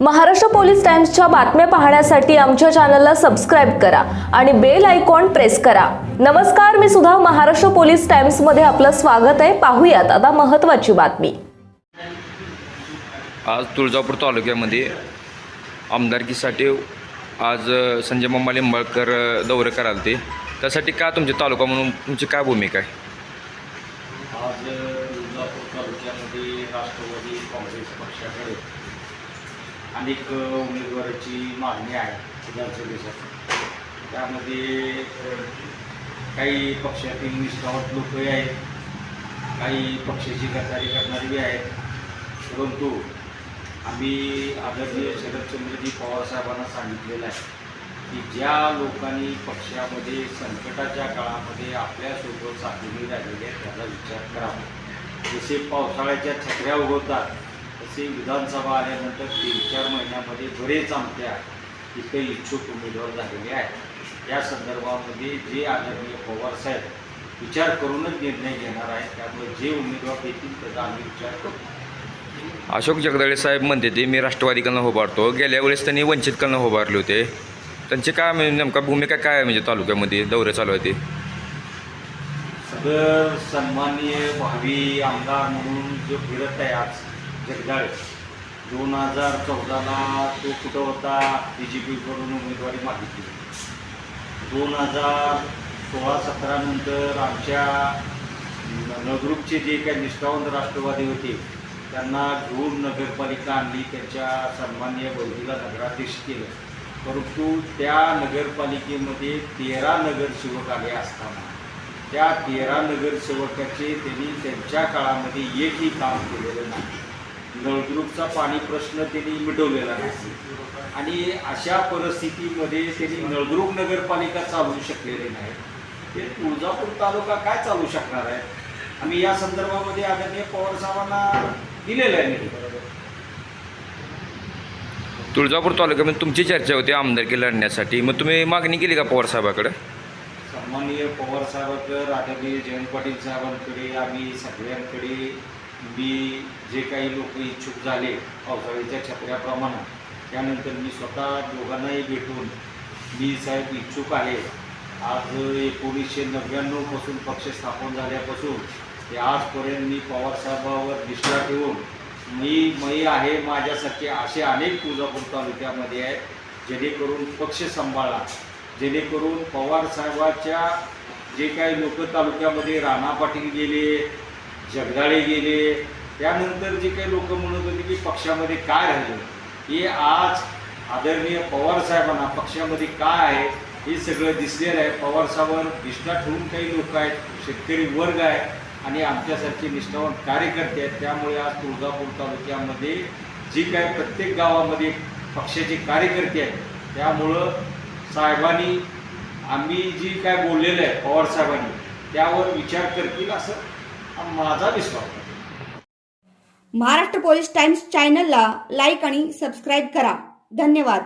Maharashtra police टाइम्सच्या बातम्या पाहण्यासाठी आमच्या चॅनलला सबस्क्राईब करा आणि बेल आयकॉन प्रेस करा. नमस्कार मी सुद्धा महाराष्ट्र पोलीस टाइम्समध्ये आपलं स्वागत आहे. पाहूयात आता महत्त्वाची बातमी. आज तुळजापूर तालुक्यामध्ये आमदारकीसाठी आज संजय मामा लिंबाळकर दौरे कराल ते त्यासाठी काय तुमचे तालुका म्हणून तुमची काय भूमिका आहे? आज तुळजापूर तालुक्यामध्ये राष्ट्रवादी काँग्रेस पक्षाकडे अनेक उमेदवाराची मागणी आहे विधानसभेसाठी. त्यामध्ये काही पक्षातील निष्ठावत लोकही आहेत. काही पक्षाची गद्दारी करणारी बी आहेत. परंतु आम्ही आदरणीय शरदचंद्रजी पवारसाहेबांना सांगितलेलं आहे की ज्या लोकांनी पक्षामध्ये संकटाच्या काळामध्ये आपल्यासोबत साथीने राहिलेले आहे त्याचा विचार करावा. जसे पावसाळ्याच्या छत्र्या उगवतात तसे विधानसभा आल्यानंतर तीन चार महिन्यामध्ये बरेच आमच्या इथे इच्छुक उमेदवार झालेले आहेत. या संदर्भामध्ये जे आदरणीय पवार साहेब विचार करूनच निर्णय घेणार आहेत. त्यामुळे जे उमेदवार देतील त्याचा आम्ही विचार करू अशोक जगदाळे साहेब म्हणते ते मी राष्ट्रवादीकडनं उभारतो गेल्या वेळेस त्यांनी वंचितकडनं उभारले होते. त्यांची काय म्हणजे नेमका भूमिका काय आहे म्हणजे तालुक्यामध्ये? दौरे चालू आहे ते. सदर सन्माननीय भावी आमदार म्हणून जो फिरत आहे आज जगदाळे. दोन हजार चौदाला तो कुठं होता? बी जे पीकडून उमेदवारी मागितली. दोन हजार सोळा सतरानंतर आमच्या नगरूपचे जे काही निष्ठावंत राष्ट्रवादी होते त्यांना घेऊन नगरपालिका आणली त्यांच्या सन्मान्य बौद्धीला नगराध्यक्ष केलं. परंतु त्या नगरपालिकेमध्ये तेरा नगरसेवक आले असताना त्या तेरा नगरसेवकाचे त्यांनी त्यांच्या काळामध्ये एकही काम केलेलं नाही. नळदुर्गचा पाणी प्रश्न त्यांनी मिटवलेला नाही आणि अशा परिस्थितीमध्ये त्यांनी नळदुर्ग नगरपालिका चालवू शकलेले नाही. ते तुळजापूर तालुका काय चालू शकणार आहे? आम्ही या संदर्भामध्ये आदरणीय पवार साहेबांना दिलेलं आहे. तुळजापूर तालुक्यामध्ये तुमची चर्चा होती आमदारकी लढण्यासाठी. मग तुम्ही मागणी केली का पवार साहेबाकडे? सन्माननीय पवार साहेबांकडे आदरणीय जयंत पाटील साहेबांकडे आम्ही सगळ्यांकडे मी जे काही लोक इच्छुक झाले पावसाळ्याच्या छत्र्याप्रमाणे त्यानंतर मी स्वतः दोघांनाही भेटून मी साहेब इच्छुक आहे. आज एकोणीसशे नव्याण्णवपासून पक्ष स्थापन झाल्यापासून ते आजपर्यंत मी पवार साहेबावर निष्ठा ठेवून मी मयी आहे माझ्यासारखे असे अनेक तुळजापूर तालुक्यामध्ये आहेत जेणेकरून पक्ष सांभाळा. जेणेकरून पवार साहेबाच्या जे काही लोक तालुक्यामध्ये राणा पाटील गेले जगदाळे गेले. त्यानंतर जे काही लोक म्हणत होते की पक्षामध्ये काय राहिलं? हे आज आदरणीय पवार साहेबांना पक्षामध्ये काय आहे हे सगळं दिसलेलं आहे. पवारसाहेबांवर निष्ठा ठेवून काही लोक आहेत शेतकरी वर्ग आहे आणि आमच्यासारखे निष्ठावान कार्यकर्ते आहेत. त्यामुळे आज तुळजापूर तालुक्यामध्ये जी काय प्रत्येक गावामध्ये पक्षाचे कार्यकर्ते आहेत त्यामुळं साहेबांनी आम्ही जी काय बोललेलं आहे पवार साहेबांनी त्यावर विचार करतील असं माझा विश्वास. महाराष्ट्र पोलीस टाइम्स चॅनलला लाईक आणि सबस्क्राईब करा. धन्यवाद.